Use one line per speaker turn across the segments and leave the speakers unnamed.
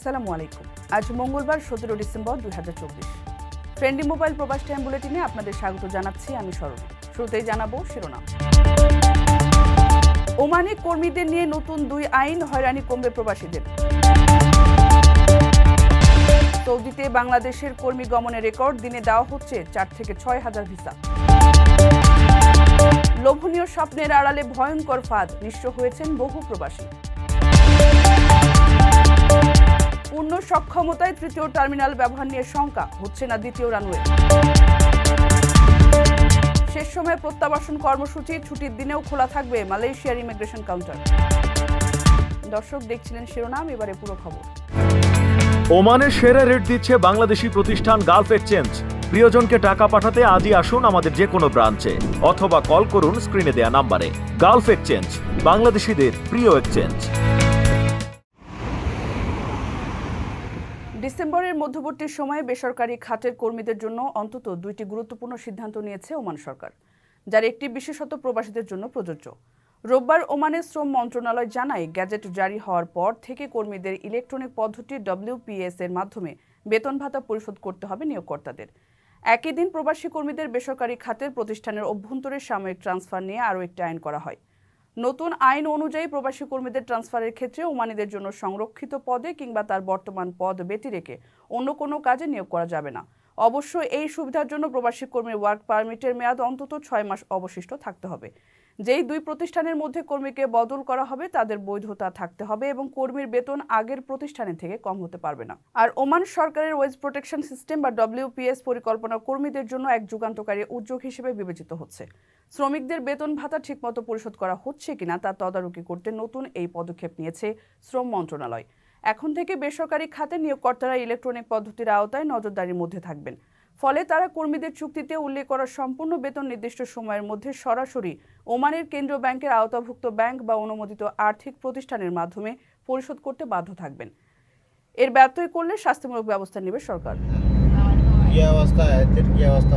আসসালামু আলাইকুম। আজ মঙ্গলবার সতেরো ডিসেম্বর দুই হাজার চব্বিশ। ফ্রেন্ডলি মোবাইল প্রবাস টাইম বুলেটিনে আপনাদের স্বাগত জানাচ্ছি আমি স্মরণ শুরুতেই জানাব শিরোনাম। ওমানে কর্মীদের নিয়ে নতুন দুই আইন হয়রানি কমবে প্রবাসীদের। সৌদিতে বাংলাদেশের কর্মী গমনের রেকর্ড, দিনে দেওয়া হচ্ছে চার থেকে ছয় হাজার ভিসা। লোভনীয় স্বপ্নের আড়ালে ভয়ঙ্কর ফাঁদ, নিঃস্ব হয়েছেন বহু প্রবাসী। পূর্ণ সক্ষমতায় তৃতীয় টার্মিনাল ব্যবহার নিয়ে শঙ্কা, হচ্ছে না দ্বিতীয় রানওয়ে। শেষ সময় প্রত্যাবাসন কর্মসূচি, ছুটির দিনেও খোলা থাকবে মালয়েশিয়ার ইমিগ্রেশন কাউন্টার। দর্শক দেখছিলেন শিরোনাম, এবারে পুরো খবর।
ওমানে সেরা রেট দিচ্ছে বাংলাদেশি প্রতিষ্ঠান গালফ এক্সচেঞ্জ। প্রিয়জনকে টাকা পাঠাতে আজই আসুন আমাদের যে কোনো ব্রাঞ্চে, অথবা কল করুন স্ক্রিনে দেয়া নাম্বারে। গালফ এক্সচেঞ্জ, বাংলাদেশিদের প্রিয় এক্সচেঞ্জ।
ডিসেম্বরের মধ্যবর্তী সময়ে বেসরকারি খাতের কর্মীদের জন্য অন্তত দুইটি গুরুত্বপূর্ণ সিদ্ধান্ত নিয়েছে ওমান সরকার, যার একটি বিশেষত প্রবাসীদের জন্য প্রযোজ্য। রোববার ওমানের শ্রম মন্ত্রণালয় জানায়, গ্যাজেট জারি হওয়ার পর থেকে কর্মীদের ইলেকট্রনিক পদ্ধতি ডব্লিউপিএস এর মাধ্যমে বেতন ভাতা পরিশোধ করতে হবে নিয়োগকর্তাদের। একই দিন প্রবাসী কর্মীদের বেসরকারি খাতের প্রতিষ্ঠানের অভ্যন্তরে সাময়িক ট্রান্সফার নিয়ে আরও একটি আইন করা হয়। নতুন আইন অনুযায়ী প্রবাসী কর্মীদের ট্রান্সফারের ক্ষেত্রে ওমানিদের জন্য সংরক্ষিত পদে কিংবা তার বর্তমান পদ ব্যতি রেখে অন্য কোনো কাজে নিয়োগ করা যাবে না। অবশ্য এই সুবিধার জন্য প্রবাসী কর্মীর ওয়ার্ক পারমিটের মেয়াদ অন্তত ছয় মাস অবশিষ্ট থাকতে হবে। যেই দুই প্রতিষ্ঠানের মধ্যে কর্মীকে বদল করা হবে, তাদের বৈধতা থাকতে হবে এবং কর্মীর বেতন আগের প্রতিষ্ঠানের থেকে কম হতে পারবে না। আর ওমান সরকারের ওয়েজ প্রোটেকশন সিস্টেম বা ডব্লিউপিএস পরিকল্পনা কর্মীদের জন্য এক যুগান্তকারী উদ্যোগ হিসেবে বিবেচিত হচ্ছে। শ্রমিকদের বেতন ভাতা ঠিকমতো পরিশোধ করা হচ্ছে কিনা তা তদারকি করতে নতুন এই পদক্ষেপ নিয়েছে শ্রম মন্ত্রণালয়। এখন থেকে বেসরকারি খাতে নিয়োগকর্তারা ইলেকট্রনিক পদ্ধতির আওতায় নজরদারির মধ্যে থাকবেন। ফলে তারা কর্মীদের চুক্তিতে উল্লেখ করা সম্পূর্ণ বেতন নির্দিষ্ট সময়ের মধ্যে সরাসরি ওমানের কেন্দ্রীয় ব্যাংকের আওতাভুক্ত ব্যাংক বা অনুমোদিত আর্থিক প্রতিষ্ঠানের মাধ্যমে পরিশোধ করতে বাধ্য থাকবেন। এর ব্যত্যয় করলে শাস্তিমূলক ব্যবস্থা নেবে সরকার।
কি অবস্থা? কি অবস্থা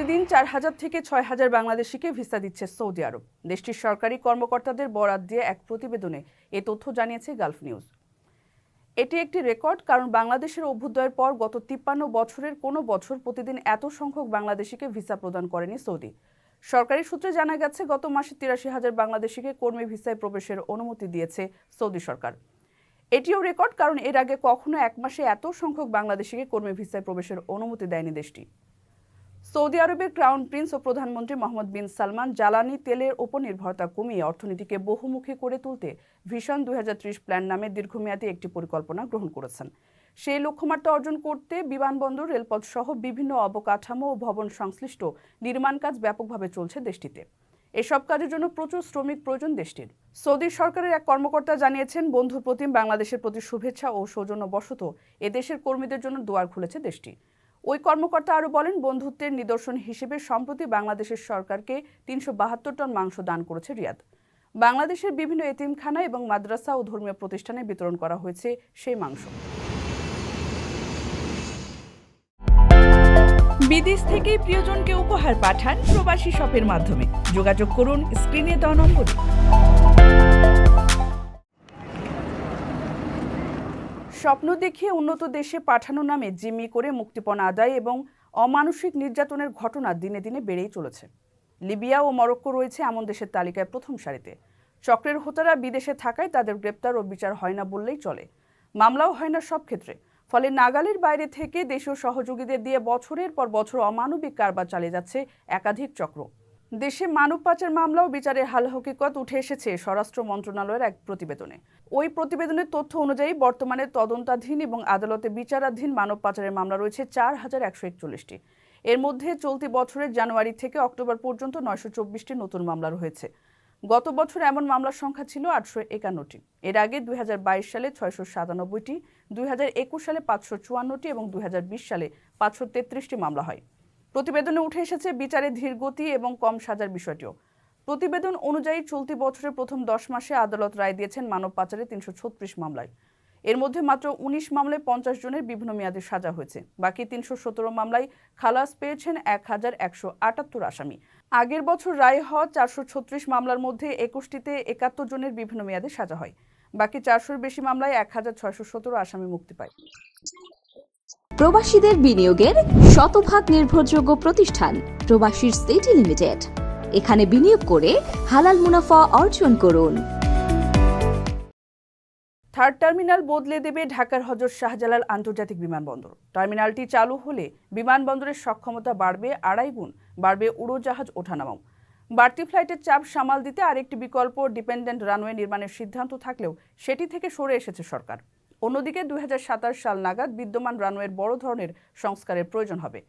প্রতিদিন চার হাজার থেকে ছয় হাজার বাংলাদেশিকে ভিসা দিচ্ছে সৌদি আরব। দেশটির সরকারি কর্মকর্তাদের বরাত দিয়ে এক প্রতিবেদনে এ তথ্য জানিয়েছে গালফ নিউজ। এটি একটি রেকর্ড, কারণ বাংলাদেশের অভ্যুদয়ের পর গত তিপ্পান্ন বছরের কোনো বছর প্রতিদিন এত সংখ্যক বাংলাদেশিকে ভিসা প্রদান করেনি সৌদি। সরকারি সূত্রে জানা গেছে, গত মাসে তিরাশি হাজার বাংলাদেশিকে কর্মী ভিসায় প্রবেশের অনুমতি দিয়েছে সৌদি সরকার। এটিও রেকর্ড, কারণ এর আগে কখনো এক মাসে এত সংখ্যক বাংলাদেশিকে কর্মী ভিসায় প্রবেশের অনুমতি দেয়নি দেশটি। সৌদি আরবের ক্রাউন প্রিন্স ও প্রধানমন্ত্রী মোহাম্মদ বিন সালমান জ্বালানি তেলের ওপর নির্ভরতা কমিয়ে অর্থনীতিকে বহুমুখী করে তুলতে ভিশন দুই প্ল্যান নামে দীর্ঘমেয়াদী একটি পরিকল্পনা গ্রহণ করেছেন। সেই লক্ষ্যমাত্রা অর্জন করতে বিমানবন্দর, রেলপথ সহ বিভিন্ন অবকাঠামো ও ভবন সংশ্লিষ্ট নির্মাণ কাজ ব্যাপকভাবে চলছে দেশটিতে। এসব কাজের জন্য প্রচুর শ্রমিক প্রয়োজন দেশটির। সৌদি সরকারের এক কর্মকর্তা জানিয়েছেন, বন্ধুর প্রতিম বাংলাদেশের প্রতি শুভেচ্ছা ও সৌজন্য বশত এদেশের কর্মীদের জন্য দুয়ার খুলেছে দেশটি। ওই কর্মকর্তা আরও বলেন, বন্ধুত্বের নিদর্শন হিসেবে সম্প্রতি বাংলাদেশের সরকারকে তিনশো বাহাত্তর টন মাংস দান করেছে রিয়াদ। বাংলাদেশের বিভিন্ন এতিমখানা এবং মাদ্রাসা ও ধর্মীয় প্রতিষ্ঠানে বিতরণ করা হয়েছে সেই মাংস। বিদেশ থেকে প্রিয়জনকে উপহার পাঠান প্রবাসী শপের মাধ্যমে। যোগাযোগ করুন, স্ক্রিনে দেওয়া নম্বরে। স্বপ্ন দেখিয়ে উন্নত দেশে পাঠানো নামে জিম্মি করে মুক্তিপণ আদায় এবং অমানসিক নির্যাতনের ঘটনা দিনে দিনে বেড়েই চলেছে। লিবিয়া ও মরক্কো রয়েছে এমন দেশের তালিকায় প্রথম সারিতে। চক্রের হোতারা বিদেশে থাকায় তাদের গ্রেপ্তার ও বিচার হয় না বললেই চলে। মামলাও হয় না সব ক্ষেত্রে। ফলে নাগালের বাইরে থেকে দেশীয় সহযোগীদের দিয়ে বছরের পর বছর অমানবিক কারবার চালিয়ে যাচ্ছে একাধিক চক্র। দেশে মানব পাচার মামলা ও বিচারের হাল হকিকত উঠে এসেছে স্বরাষ্ট্র মন্ত্রণালয়ের এক প্রতিবেদনে। ওই প্রতিবেদনের তথ্য অনুযায়ী বর্তমানে তদন্তাধীন এবং আদালতে বিচারাধীন মানব পাচারের মামলা রয়েছে চার হাজার একশো একচল্লিশটি। এর মধ্যে চলতি বছরের জানুয়ারি থেকে অক্টোবর পর্যন্ত নয়শো চব্বিশটি নতুন মামলা রয়েছে। গত বছর এমন মামলার সংখ্যা ছিল আটশো একান্নটি। এর আগে দুই হাজার বাইশ সালে ছয়শো সাতানব্বইটি, দুই হাজার একুশ সালে পাঁচশো চুয়ান্নটি এবং দুই হাজার বিশ সালে পাঁচশো তেত্রিশটি মামলা হয়। প্রতিবেদনে উঠে এসেছে বিচারে ধীর গতি এবং কম সাজার বিষয়টিও। প্রতিবেদন অনুযায়ী চলতি বছরের প্রথম দশ মাসে আদালত রায় দিয়েছেন মানব পাচারে তিনশো ছত্রিশ মামলায়। এর মধ্যে মাত্র উনিশ মামলায় পঞ্চাশ জনের বিভিন্ন মেয়াদে সাজা হয়েছে। বাকি তিনশো সতেরো মামলায় খালাস পেয়েছেন এক হাজার একশো আটাত্তর আসামি। আগের বছর রায় হওয়া চারশো ছত্রিশ মামলার মধ্যে একুশটিতে একাত্তর জনের বিভিন্ন মেয়াদে সাজা হয়। বাকি চারশোর বেশি মামলায় এক হাজার ছয়শো সতেরো আসামি মুক্তি পায়।
প্রবাসীদের বিনিয়োগের শতভাগ নির্ভরযোগ্য প্রতিষ্ঠান প্রবাসীর সিটি লিমিটেড। এখানে বিনিয়োগ করে হালাল মুনাফা অর্জন করুন।
থার্ড টার্মিনাল বদলে দেবে ঢাকার হজরত শাহজালাল আন্তর্জাতিক বিমানবন্দর। টার্মিনালটি চালু হলে বিমানবন্দরের সক্ষমতা বাড়বে আড়াই গুণ, বাড়বে উড়োজাহাজ ওঠানামাও। বাড়তি ফ্লাইটের চাপ সামাল দিতে আরেকটি বিকল্প ডিপেন্ডেন্ট রানওয়ে নির্মাণের সিদ্ধান্ত থাকলেও সেটি থেকে সরে এসেছে সরকার। অন্যদিকে দুই হাজার সাতাশ সাল নাগাদ বিদ্যমান রানওয়ের বড় ধরনের সংস্কারের প্রয়োজন হবে।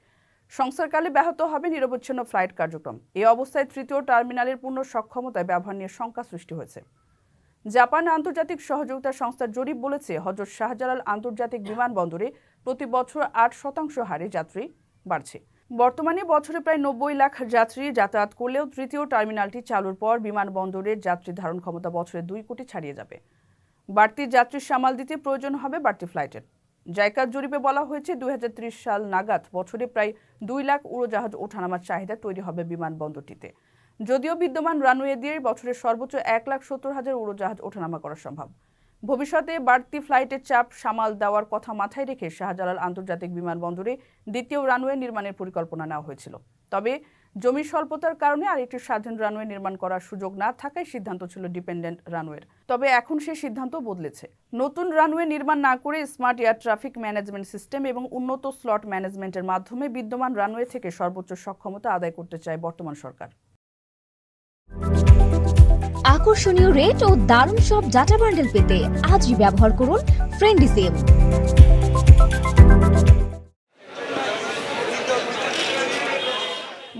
সংস্কারকালে ব্যাহত হবে নিরবচ্ছিন্ন ফ্লাইট কার্যক্রম। এই অবস্থায় তৃতীয় টার্মিনালের পূর্ণ সক্ষমতায় ব্যবহার নিয়ে শঙ্কা সৃষ্টি হয়েছে। জাপান আন্তর্জাতিক সহযোগিতা সংস্থার জরিপ বলেছে, হজরত শাহজালাল আন্তর্জাতিক বিমানবন্দরে প্রতি বছর আট শতাংশ হারে যাত্রী বাড়ছে। বর্তমানে বছরে প্রায় নব্বই লাখ যাত্রী যাতায়াত করলেও তৃতীয় টার্মিনালটি চালুর পর বিমানবন্দরের যাত্রী ধারণ ক্ষমতা বছরে দুই কোটি ছাড়িয়ে যাবে। বাড়তি যাত্রী সামাল দিতে প্রয়োজন হবে বাড়তি ফ্লাইটের। জায়কার জরিপে বলা হয়েছে, দুই সাল নাগাদ বছরে প্রায় দুই লাখ উড়োজাহাজ ওঠানামার চাহিদা তৈরি হবে বিমানবন্দরটিতে। যদিও বিদ্যমান রানওয়ে দিয়ে বছরের সর্বোচ্চ এক লাখ সত্তর হাজার উড়োজাহাজ ওঠানামা করা সম্ভব। ভবিষ্যতে বাড়তি ফ্লাইটের চাপ সামাল দেওয়ার কথা মাথায় রেখে শাহজালাল আন্তর্জাতিক বিমানবন্দরে দ্বিতীয় রানওয়ে নির্মাণের পরিকল্পনা নেওয়া হয়েছিল। তবে জমি স্বল্পতার কারণে আরেকটি স্বাধীন রানওয়ে নির্মাণ করার সুযোগ না থাকায় সিদ্ধান্ত ছিল ডিপেন্ডেন্ট রানওয়ের। তবে এখন সেই সিদ্ধান্ত বদলেছে। নতুন রানওয়ে নির্মাণ না করে smart air traffic management system এবং উন্নত স্লট ম্যানেজমেন্টের মাধ্যমে বিদ্যমান রানওয়ে থেকে সর্বোচ্চ সক্ষমতা আদায় করতে চায় বর্তমান সরকার।
আকর্ষণীয় রেট ও দারুণ সব ডাটা বান্ডেল পেতে আজই ব্যবহার করুন ফ্রেন্ডি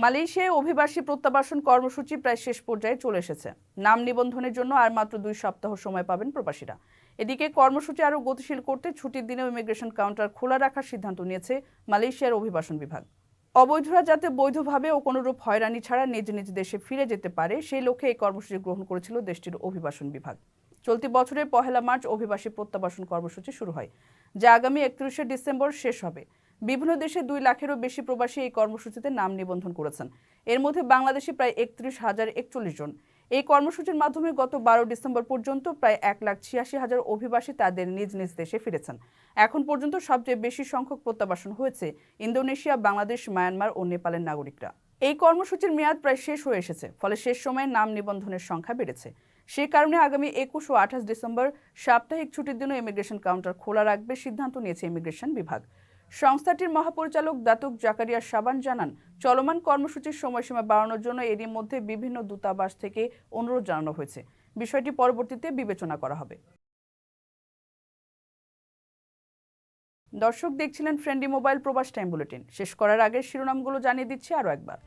মালয়েশিয়ায় অভিবাসী প্রত্যাবাসন কর্মসূচি প্রায় শেষ পর্যায়ে চলে এসেছে। নাম নিবন্ধনের জন্য আর মাত্র দুই সপ্তাহ সময় পাবেন প্রবাসীরা। এদিকে কর্মসূচি আরও গতিশীল করতে ছুটির দিনেও ইমিগ্রেশন কাউন্টার খোলা রাখার সিদ্ধান্ত নিয়েছে মালয়েশিয়ার অভিবাসন বিভাগ। অবৈধরা যাতে বৈধভাবে ও কোনোরূপ হয়রানি ছাড়া নিজ নিজ দেশে ফিরে যেতে পারে, সেই লক্ষ্যে এই কর্মসূচি গ্রহণ করেছিল দেশটির অভিবাসন বিভাগ। চলতি বছরের পহেলা মার্চ অভিবাসী প্রত্যাবাসন কর্মসূচি শুরু হয়, যা আগামী একত্রিশে ডিসেম্বর শেষ হবে। বিভিন্ন দেশে দুই লাখেরও বেশি প্রবাসী এই কর্মসূচিতে নাম নিবন্ধন করেছেন। এর মধ্যে বাংলাদেশে প্রায় একত্রিশ হাজার একচল্লিশ জন। এই কর্মসূচির মাধ্যমে গত বারো ডিসেম্বর পর্যন্ত প্রায় এক লাখ ছিয়াশি হাজার অভিবাসী তাদের নিজ নিজ দেশে ফিরেছেন। এখন পর্যন্ত সবচেয়ে বেশি সংখ্যক প্রত্যাবাসন হয়েছে ইন্দোনেশিয়া, বাংলাদেশ, মায়ানমার ও নেপালের নাগরিকরা। এই কর্মসূচির মেয়াদ প্রায় শেষ হয়ে এসেছে, ফলে শেষ সময়ে নাম নিবন্ধনের সংখ্যা বেড়েছে। সে কারণে আগামী একুশ ও আঠাশ ডিসেম্বর সাপ্তাহিক ছুটির দিনও ইমিগ্রেশন কাউন্টার খোলা রাখবে সিদ্ধান্ত নিয়েছে ইমিগ্রেশন বিভাগ। সংস্থাটির মহাপরিচালক দাতুক জাকারিয়া সাবান জানান, চলমান কর্মসূচির সময়সীমা বাড়ানোর জন্য এরই মধ্যে বিভিন্ন দূতাবাস থেকে অনুরোধ জানানো হয়েছে। বিষয়টি পরবর্তীতে বিবেচনা করা হবে। দর্শক, দেখছিলেন friendly mobile Probash time bulletin. শেষ করার আগে শিরোনামগুলো জানিয়ে দিচ্ছি আরও একবার।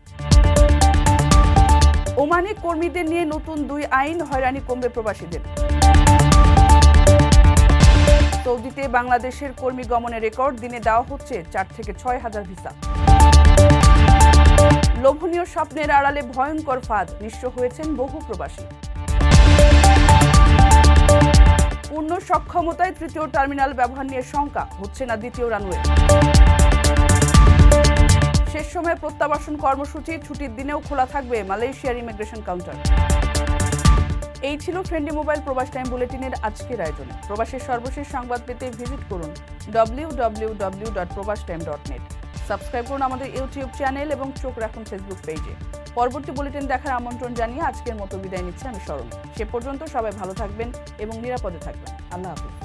ওমানে কর্মীদের নিয়ে নতুন দুই আইন হয়রানি কমবে প্রবাসীদের। সৌদিতে বাংলাদেশের কর্মী গমনের রেকর্ড দিনে দেওয়া হচ্ছে চার থেকে ছয় হাজার ভিসা। লোভনীয় স্বপ্নের আড়ালে ভয়ঙ্কর ফাঁদ, নিঃস্ব হয়েছেন বহু প্রবাসী। পূর্ণ সক্ষমতায় তৃতীয় টার্মিনাল ব্যবহার নিয়ে শঙ্কা, হচ্ছে না দ্বিতীয় রানওয়ে। শেষ সময়ে প্রত্যাবাসন কর্মসূচি, ছুটির দিনেও খোলা থাকবে মালয়েশিয়ার ইমিগ্রেশন কাউন্টার। এই ছিল ফ্রেন্ডলি মোবাইল প্রবাস টাইম বুলেটিনের আজকের আয়োজন। প্রবাসের সর্বশেষ সংবাদ পেতে ভিজিট করুন W W W dot Probash time dot net subscribe করুন আমাদের ইউটিউব চ্যানেল এবং চোখ রাখুন ফেসবুক পেজে পরবর্তী বুলেটিন দেখার আমন্ত্রণ জানিয়ে আজকের মতো বিদায় নিচ্ছে আমি স্মরণ সে পর্যন্ত সবাই ভালো থাকবেন এবং নিরাপদে থাকবেন। আল্লাহ হাফিজ।